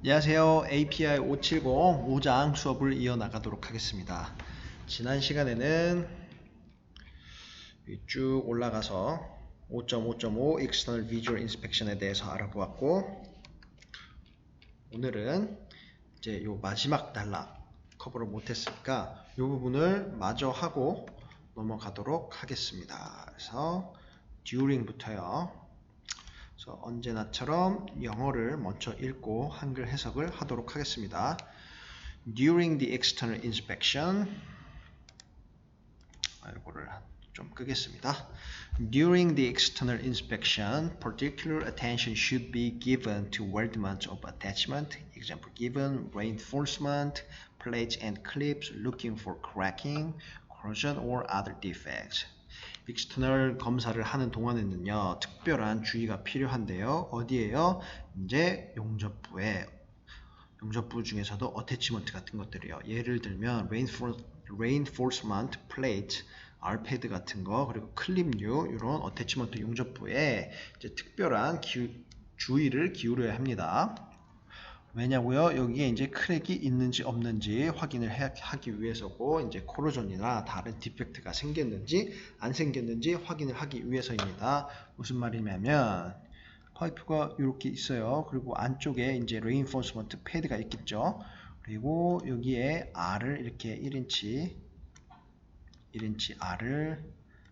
안녕하세요. API 570 5장 수업을 이어나가도록 하겠습니다. 지난 시간에는 쭉 올라가서 5.5.5 External Visual Inspection에 대해서 알아보았고 오늘은 이제 요 마지막 단락 커버를 못했으니까 이 부분을 마저 하고 넘어가도록 하겠습니다. 그래서 during부터요. 그래서 언제나처럼 영어를 먼저 읽고 한글 해석을 하도록 하겠습니다. During the external inspection 아, 이거를 좀 끄겠습니다. During the external inspection, particular attention should be given to weldment of attachment. Example given: reinforcement, plates and clips, looking for cracking, corrosion or other defects. 익스터널 검사를 하는 동안에는요 특별한 주의가 필요한데요. 어디에요? 이제 용접부에. 용접부 중에서도 어태치먼트 같은 것들이요. 예를 들면 reinforcement plate 알패드 같은 거 그리고 클립류 이런 어태치먼트 용접부에 이제 특별한 기, 주의를 기울여야 합니다 왜냐고요? 여기에 이제 크랙이 있는지 없는지 확인을 해, 하기 위해서고 이제 코로전이나 다른 디펙트가 생겼는지 안 생겼는지 확인을 하기 위해서입니다. 무슨 말이냐면 파이프가 이렇게 있어요. 그리고 안쪽에 이제 레인포스먼트 패드가 있겠죠. 그리고 여기에 R을 이렇게 1인치 1인치 R을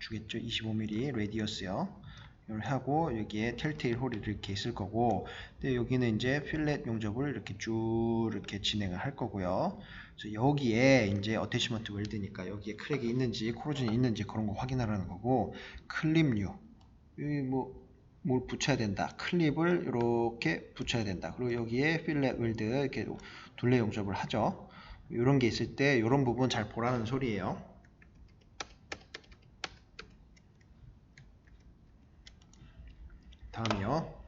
주겠죠. 25mm 레디어스요. 이걸 하고 여기에 텔테일 홀이 이렇게 있을 거고 근데 여기는 이제 필렛 용접을 이렇게 쭉 이렇게 진행을 할 거고요. 그래서 여기에 이제 어태치먼트 웰드니까 여기에 크랙이 있는지 코로전이 있는지 그런 거 확인하라는 거고 클립류 여기 뭐 뭘 붙여야 된다. 클립을 이렇게 붙여야 된다. 그리고 여기에 필렛 웰드 이렇게 둘레 용접을 하죠. 이런 게 있을 때 이런 부분 잘 보라는 소리예요 다음이요.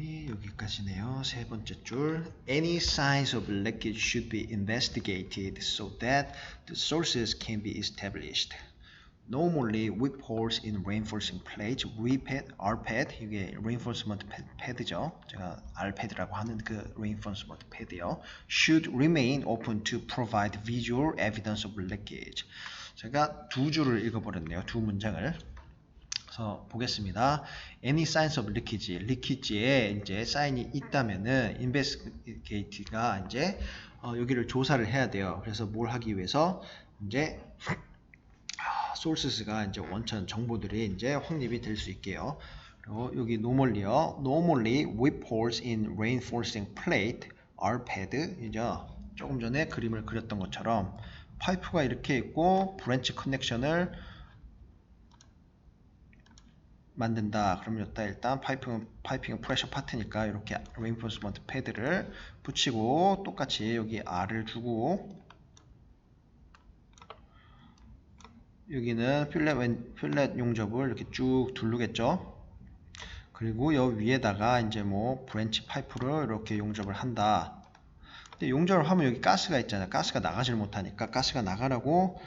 다음이 여기까지네요. 세 번째 줄. Any signs of leakage should be investigated so that the sources can be established. Normally, whip holes in reinforcing plates, RPAD, RPAD, 이게 reinforcement 패드죠. 제가 RPAD라고 하는 그 reinforcement 패드요. should remain open to provide visual evidence of leakage. 제가 두 줄을 읽어버렸네요. 두 문장을. 그래서 보겠습니다. Any signs of leakage, 리키지에 이제 사인이 있다면은 investigate가 이제 어, 여기를 조사를 해야 돼요. 그래서 뭘 하기 위해서 이제 sources가 이제 원천 정보들이 이제 확립이 될 수 있게요. 그리고 여기 normally요. Normally, whip holes in reinforcing plate are pad. 이죠. 조금 전에 그림을 그렸던 것처럼 파이프가 이렇게 있고 브랜치 커넥션을 만든다. 그러면 여기다 일단 파이핑은, 파이핑은 프레셔 파트니까 이렇게 레인포스먼트 패드를 붙이고 똑같이 여기 R을 주고 여기는 필렛, 필렛 용접을 이렇게 쭉 두르겠죠. 그리고 여기 위에다가 이제 뭐 브랜치 파이프를 이렇게 용접을 한다. 용접을 하면 여기 가스가 있잖아요. 가스가 나가질 못하니까 가스가 나가라고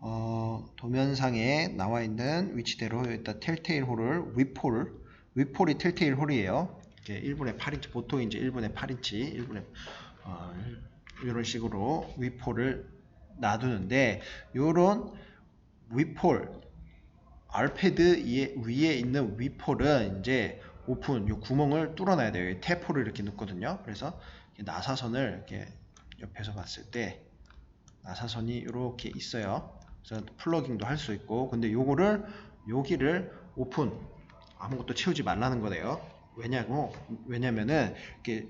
어, 도면상에 나와 있는 위치대로 여기다 텔테일 홀을 위폴 위폴이 텔테일 홀이에요. 이렇게 1분의 8인치 보통 이제 1분의 8인치 1분의 어, 이런 식으로 위폴을 놔두는데 이런 위폴 알패드 위에 있는 위폴은 이제 오픈 이 구멍을 뚫어놔야 돼요. 태포를 이렇게 넣거든요. 그래서 나사선을 이렇게 옆에서 봤을 때 나사선이 이렇게 있어요. 그래서 플러깅도 할 수 있고 근데 요거를 여기를 오픈 아무것도 채우지 말라는 거네요. 왜냐고 왜냐면은 이렇게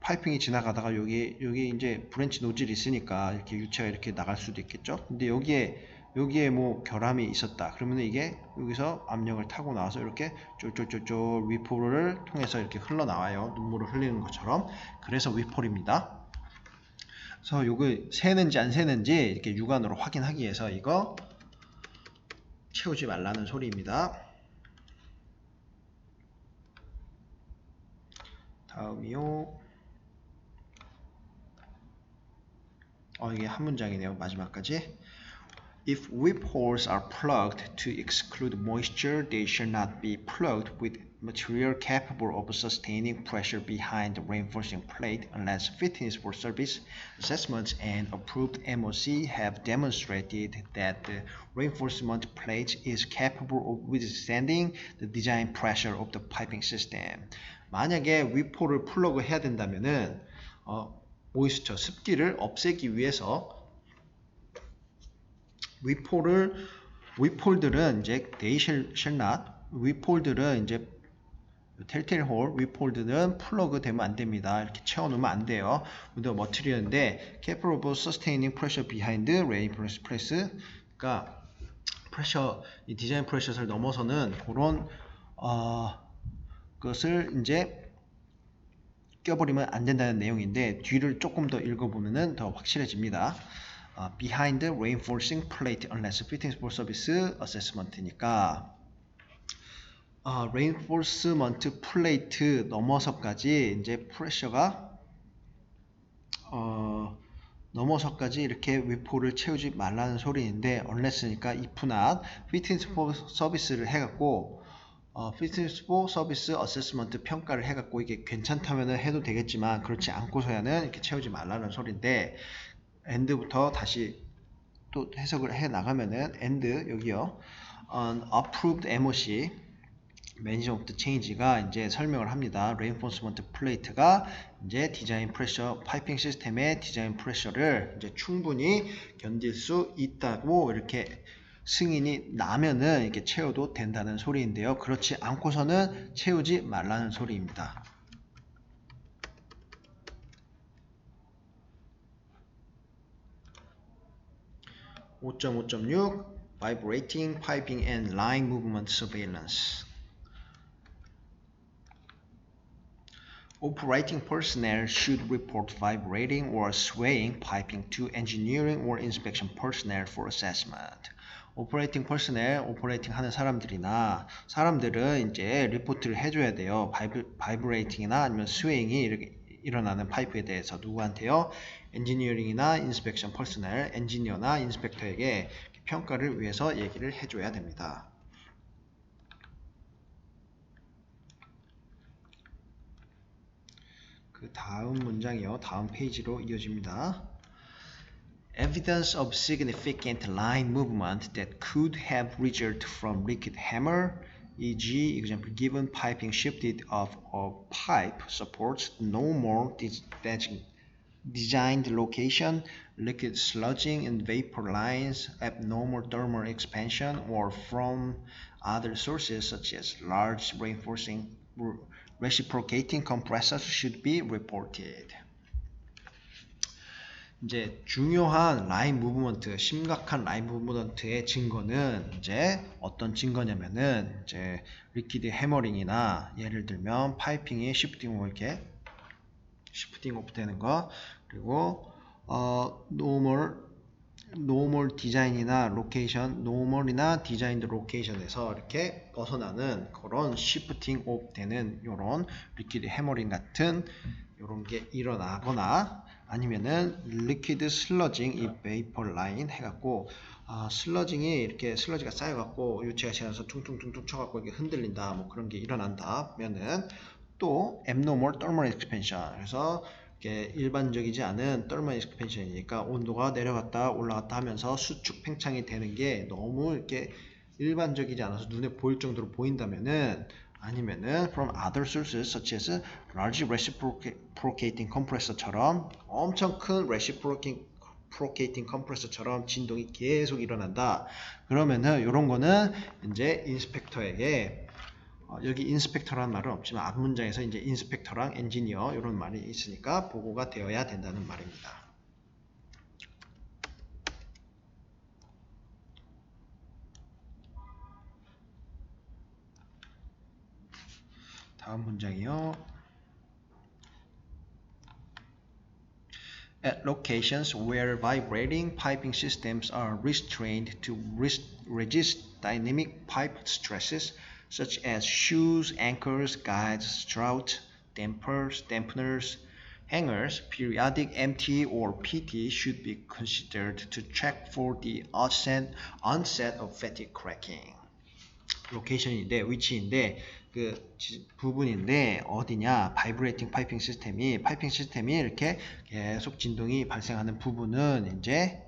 파이핑이 지나가다가 여기 여기 이제 브랜치 노즐이 있으니까 이렇게 유체가 이렇게 나갈 수도 있겠죠. 근데 여기에 여기에 뭐 결함이 있었다. 그러면 이게 여기서 압력을 타고 나와서 이렇게 쫄쫄쫄쫄 위폴을 통해서 이렇게 흘러나와요. 눈물을 흘리는 것처럼. 그래서 위폴입니다. 그래서 요거 새는지 안 새는지 이렇게 육안으로 확인하기 위해서 이거 채우지 말라는 소리입니다. 다음이요. 어, 이게 한 문장이네요. 마지막까지. If whip holes are plugged to exclude moisture, they shall not be plugged with material capable of sustaining pressure behind the reinforcing plate unless fitness for service assessments and approved MOC have demonstrated that the reinforcement plate is capable of withstanding the design pressure of the piping system. 만약에 위포를 플러그 해야 된다면은 어, 모이스처 습기를 없애기 위해서 위폴을 위폴들은 이제 not 위폴들은 이제 텔테일 홀 위폴드는 플러그 되면 안 됩니다. 이렇게 채워놓으면 안 돼요. 근데 머티리얼인데 capable of sustaining pressure 그러니까 프레셔 이 디자인 프레셔를 넘어서는 그런 어, 것을 이제 껴버리면 안 된다는 내용인데 뒤를 조금 더 읽어보면은 더 확실해집니다. 어, behind reinforcing plate unless fitting for service assessment니까 어, reinforcement plate 넘어서까지 이제 프레셔가 어, 넘어서까지 이렇게 위포를 채우지 말라는 소리인데 unless니까 if not fitting for service를 해갖고 어, fitness for service assessment 평가를 해갖고 이게 괜찮다면 해도 되겠지만 그렇지 않고서야는 이렇게 채우지 말라는 소리인데 end부터 다시 또 해석을 해 나가면은 end 여기요 on approved MOC 매니저 오브 체인지가 이제 설명을 합니다. reinforcement plate가 이제 디자인 프레셔 파이핑 시스템의 디자인 프레셔를 이제 충분히 견딜 수 있다고 이렇게 승인이 나면은 이렇게 채워도 된다는 소리인데요. 그렇지 않고서는 채우지 말라는 소리입니다. 5.5.6 Vibrating Piping and Line Movement Surveillance Operating personnel should report vibrating or swaying piping to engineering or inspection personnel for assessment. 오퍼레이팅 퍼스넬, 오퍼레이팅 하는 사람들이나 사람들은 이제 리포트를 해줘야 돼요. 바이브, 바이브레이팅이나 아니면 스웨잉이 이렇게 일어나는 파이프에 대해서 누구한테요? 엔지니어링이나 인스펙션 퍼스넬, 엔지니어나 인스펙터에게 평가를 위해서 얘기를 해줘야 됩니다. 그 다음 문장이요. 다음 페이지로 이어집니다. Evidence of significant line movement that could have resulted from liquid hammer, e.g., example given piping shifted off a pipe supports no more designed location, liquid sludging in vapor lines, abnormal thermal expansion, or from other sources such as large reinforcing reciprocating compressors should be reported. 이제 중요한 라인 무브먼트, 심각한 라인 무브먼트의 증거는 이제 어떤 증거냐면은 이제 리퀴드 해머링이나 예를 들면 파이핑이 시프팅 이렇게 시프팅 오프 되는 거. 그리고 어 노멀 노멀 디자인이나 로케이션 노멀이나 디자인드 로케이션에서 이렇게 벗어나는 그런 시프팅 오프 되는 이런 리퀴드 해머링 같은 이런 게 일어나거나 아니면은 리퀴드 슬러징 이 베이퍼 라인 해갖고 아, 슬러징이 이렇게 슬러지가 쌓여갖고 유체가 지나서 퉁퉁퉁퉁 쳐갖고 이게 흔들린다 뭐 그런 게 일어난다면은 또 abnormal thermal expansion 그래서 이게 일반적이지 않은 thermal expansion이니까 온도가 내려갔다 올라갔다 하면서 수축 팽창이 되는 게 너무 이렇게 일반적이지 않아서 눈에 보일 정도로 보인다면은 아니면은 from other sources such as large reciprocating compressor처럼 엄청 큰 reciprocating compressor처럼 진동이 계속 일어난다. 그러면은 이런 거는 이제 인스펙터에게 어, 여기 인스펙터라는 말은 없지만 앞 문장에서 이제 인스펙터랑 엔지니어 이런 말이 있으니까 보고가 되어야 된다는 말입니다. 다음 문장이요. At locations where vibrating piping systems are restrained to resist dynamic pipe stresses such as shoes, anchors, guides, struts, dampers, dampeners, hangers, periodic MT or PT should be considered to check for the onset, onset of fatigue cracking. 로케이션인데 위치인데 그 지- 부분인데 어디냐 바이브레이팅 파이핑 시스템이 파이핑 시스템이 이렇게 계속 진동이 발생하는 부분은 이제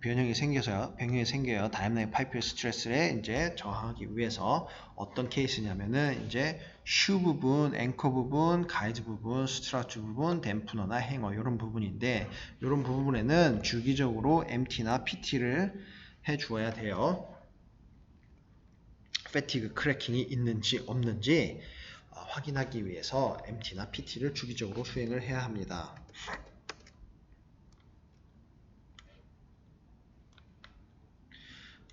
변형이 생겨서요 변형이 생겨요 다이내믹 파이프 스트레스에 이제 저항하기 위해서 어떤 케이스냐면은 이제 슈 부분, 앵커 부분, 가이드 부분, 스트라트 부분, 댐프너나 행어 이런 부분인데 이런 부분에는 주기적으로 MT나 PT를 해 주어야 돼요. 패티그 크래킹이 있는지 없는지 어, 확인하기 위해서 MT나 PT를 주기적으로 수행을 해야 합니다.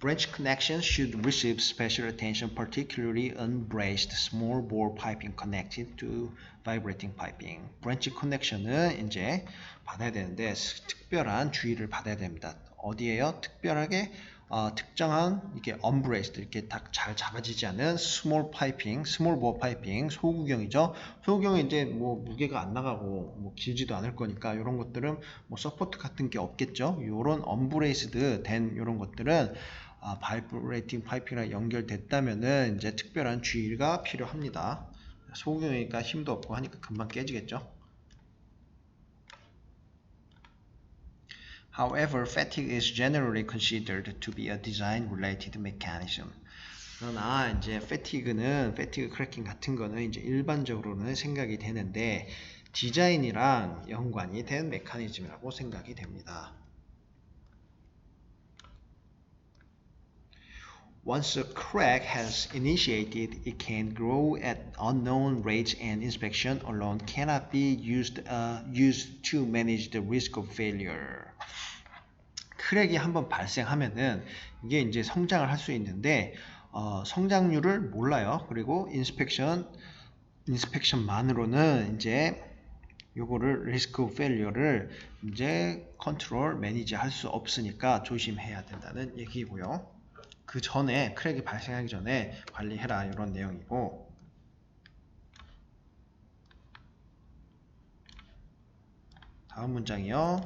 Branch connections should receive special attention, particularly unbraced small bore piping connected to vibrating piping. Branch connection은 이제 받아야 되는데 스- 특별한 주의를 받아야 됩니다. 어디에요? 특별하게 어, 특정한 이렇게 unbraced 이렇게 딱 잘 잡아지지 않은 small piping, small bore piping 소구경이죠. 소구경이 이제 뭐 무게가 안 나가고 뭐 길지도 않을 거니까 이런 것들은 뭐 서포트 같은 게 없겠죠. 이런 unbraced 된 이런 것들은 아, 바이브레이팅 파이핑이랑 연결됐다면은 이제 특별한 주의가 필요합니다. 소금이니까 힘도 없고 하니까 금방 깨지겠죠. However, fatigue is generally considered to be a design-related mechanism. 그러나 이제 fatigue는 fatigue cracking 같은 거는 이제 일반적으로는 생각이 되는데 디자인이랑 연관이 된 메커니즘이라고 생각이 됩니다. Once a crack has initiated, it can grow at unknown rates and inspection alone cannot be used, uh, used to manage the risk of failure. 크랙이 한번 발생하면은 이게 이제 성장을 할 수 있는데 어, 성장률을 몰라요. 그리고 인스펙션 인스펙션만으로는 이제 요거를 리스크 페일리어를 이제 컨트롤 매니지 할 수 없으니까 조심해야 된다는 얘기고요. 그 전에 크랙이 발생하기 전에 관리해라 이런 내용이고 다음 문장이요.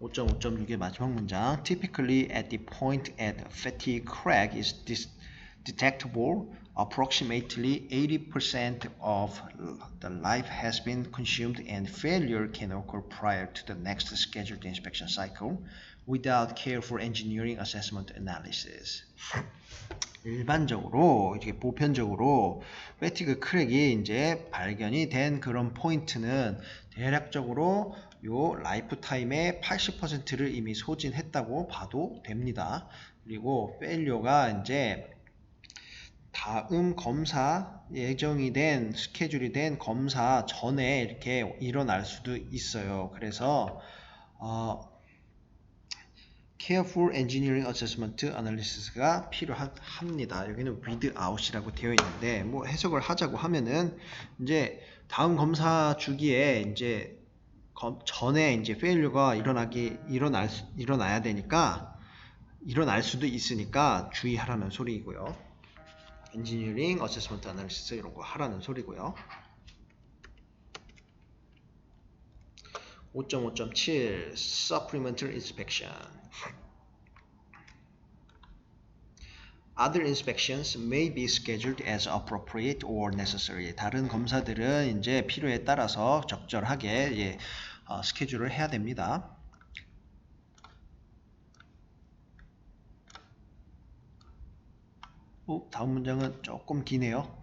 5.5.6의 마지막 문장. Typically at the point at fatigue crack is detectable, approximately 80% of the life has been consumed and failure can occur prior to the next scheduled inspection cycle without careful engineering assessment analysis. 일반적으로 이게 보편적으로 패티그 크랙이 이제 발견이 된 그런 포인트는 대략적으로 요 라이프 타임의 80%를 이미 소진했다고 봐도 됩니다. 그리고 페일료가 이제 다음 검사 예정이 된 스케줄이 된 검사 전에 이렇게 일어날 수도 있어요. 그래서 어, careful engineering assessment analysis가 필요합니다. 여기는 without이라고 되어 있는데 뭐 해석을 하자고 하면은 이제 다음 검사 주기에 이제 검- 전에 이제 페일류가 일어나기 일어날 수- 일어나야 되니까 일어날 수도 있으니까 주의하라는 소리이고요. 엔지니어링 어세스먼트 아날리시스 이런 거 하라는 소리고요. 5.5.7 Supplemental Inspection Other inspections may be scheduled as appropriate or necessary. 다른 검사들은 이제 필요에 따라서 적절하게 예, 어, 스케줄을 해야 됩니다. 어, 다음 문장은 조금 기네요.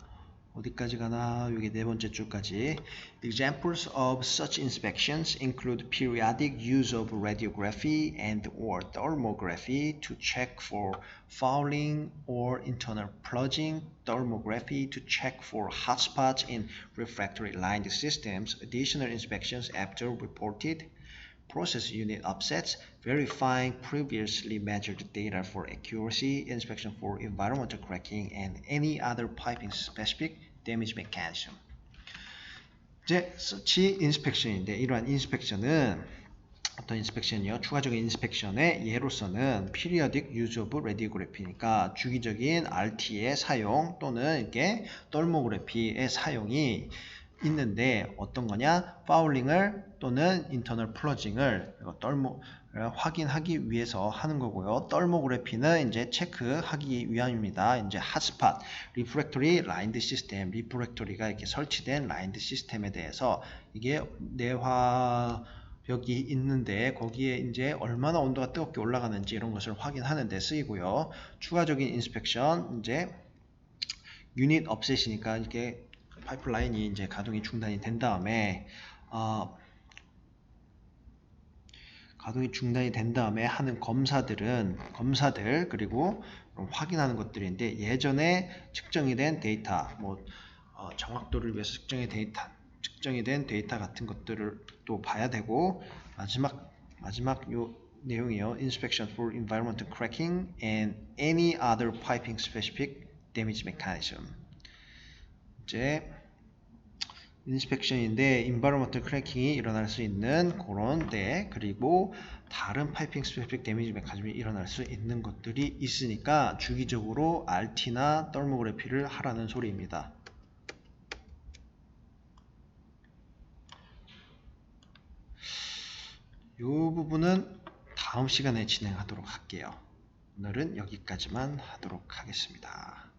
어디까지 가나? 여기 네 번째 줄까지. Examples of such inspections include periodic use of radiography and or thermography to check for fouling or internal purging, thermography to check for hotspots in refractory lined systems, additional inspections after reported process unit upsets, verifying previously measured data for accuracy, inspection for environmental cracking, and any other piping specific damage mechanism. 이제 such inspection인데 이러한 인스펙션은 어떤 인스펙션이요? 추가적인 인스펙션의 예로서는 periodic use of radiography니까 주기적인 RT의 사용 또는 이게 thermography의 사용이 있는데 어떤 거냐? 파울링을 또는 인터널 플러징을 떨모 확인하기 위해서 하는 거고요. 떨모그래피는 이제 체크하기 위함입니다. 이제 핫스팟, 리프렉터리 라인드 시스템, 리프렉터리가 이렇게 설치된 라인드 시스템에 대해서 이게 내화 벽이 있는데 거기에 이제 얼마나 온도가 뜨겁게 올라가는지 이런 것을 확인하는 데 쓰이고요. 추가적인 인스펙션 이제 유닛 업셋이니까 이렇게 파이프라인이 이제 가동이 중단이 된 다음에 어, 가동이 중단이 된 다음에 하는 검사들은 검사들 그리고 확인하는 것들인데 예전에 측정이 된 데이터 뭐 어, 정확도를 위해서 측정이 데이터 측정이 된 데이터 같은 것들을 또 봐야 되고 마지막 마지막 요 내용이요. Inspection for environmental cracking and any other piping specific damage mechanism. 이제 인스펙션인데 environmental cracking이 일어날 수 있는 그런 데 그리고 다른 파이핑 스페시픽 데미지 메커니즘이 일어날 수 있는 것들이 있으니까 주기적으로 RT나 떨모그래피를 하라는 소리입니다. 이 부분은 다음 시간에 진행하도록 할게요. 오늘은 여기까지만 하도록 하겠습니다.